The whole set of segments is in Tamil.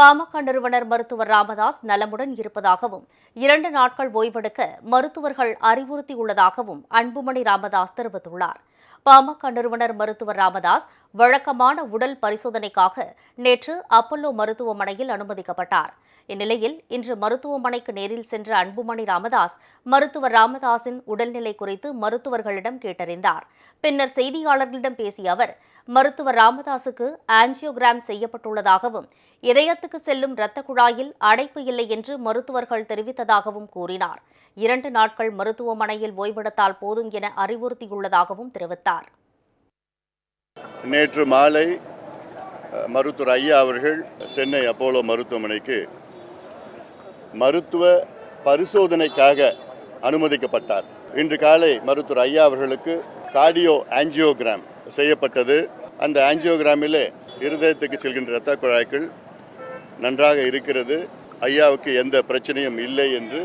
பாமக நிறுவனர் மருத்துவர் ராமதாஸ் நலமுடன் இருப்பதாகவும் இரண்டு நாட்கள் ஓய்வெடுக்க மருத்துவர்கள் அறிவுறுத்தியுள்ளதாகவும் அன்புமணி ராமதாஸ் தெரிவித்துள்ளார். பாமக நிறுவனர் மருத்துவர் ராமதாஸ் வழக்கமான உடல் பரிசோதனைக்காக நேற்று அப்பல்லோ மருத்துவமனையில் அனுமதிக்கப்பட்டார். இந்நிலையில் இன்று மருத்துவமனைக்கு நேரில் சென்ற அன்புமணி ராமதாஸ் மருத்துவர் ராமதாஸின் உடல்நிலை குறித்து மருத்துவர்களிடம் கேட்டறிந்தார். பின்னர் செய்தியாளர்களிடம் பேசிய அவர் மருத்துவர் ராமதாசுக்கு ஆஞ்சியோகிராம் செய்யப்பட்டுள்ளதாகவும் இதயத்துக்கு செல்லும் இரத்த குழாயில் அடைப்பு இல்லை என்று மருத்துவர்கள் தெரிவித்ததாகவும் கூறினார். இரண்டு நாட்கள் மருத்துவமனையில் ஓய்வெடுத்தால் போதும் என அறிவுறுத்தியுள்ளதாகவும் தெரிவித்தார். நேற்று மாலை மருத்துவர் ஐயா அவர்கள் சென்னை அப்போலோ மருத்துவமனைக்கு மருத்துவ பரிசோதனைக்காக அனுமதிக்கப்பட்டார். இன்று காலை மருத்துவர் ஐயா அவர்களுக்கு கார்டியோ ஆஞ்சியோகிராம் செய்யப்பட்டது. அந்த ஆஞ்சியோகிராமிலே இருதயத்துக்கு செல்கின்ற இரத்த குழாய்கள் நன்றாக இருக்கிறது. ஐயாவுக்கு எந்த பிரச்சனையும் இல்லை என்று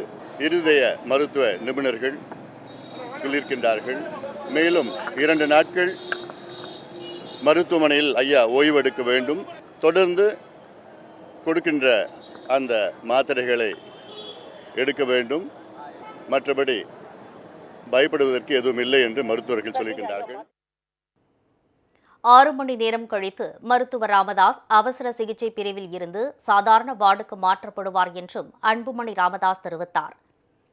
இருதய மருத்துவ நிபுணர்கள் சொல்லியிருக்கின்றார்கள். மேலும் இரண்டு நாட்கள் மருத்துவமனையில் ஐயா ஓய்வெடுக்க வேண்டும். தொடர்ந்து கொடுக்கின்ற அந்த மாத்திரைகளை எடுக்க வேண்டும். மற்றபடி பயப்படுவதற்கு எதுவும் இல்லை என்று மருத்துவர்கள் சொல்லியிருக்கின்றார்கள். ஆறு மணி நேரம் கழித்து மருத்துவர் ராமதாஸ் அவசர சிகிச்சை பிரிவில் இருந்து சாதாரண வார்டுக்கு மாற்றப்படுவார் என்றும் அன்புமணி ராமதாஸ் தெரிவித்தார்.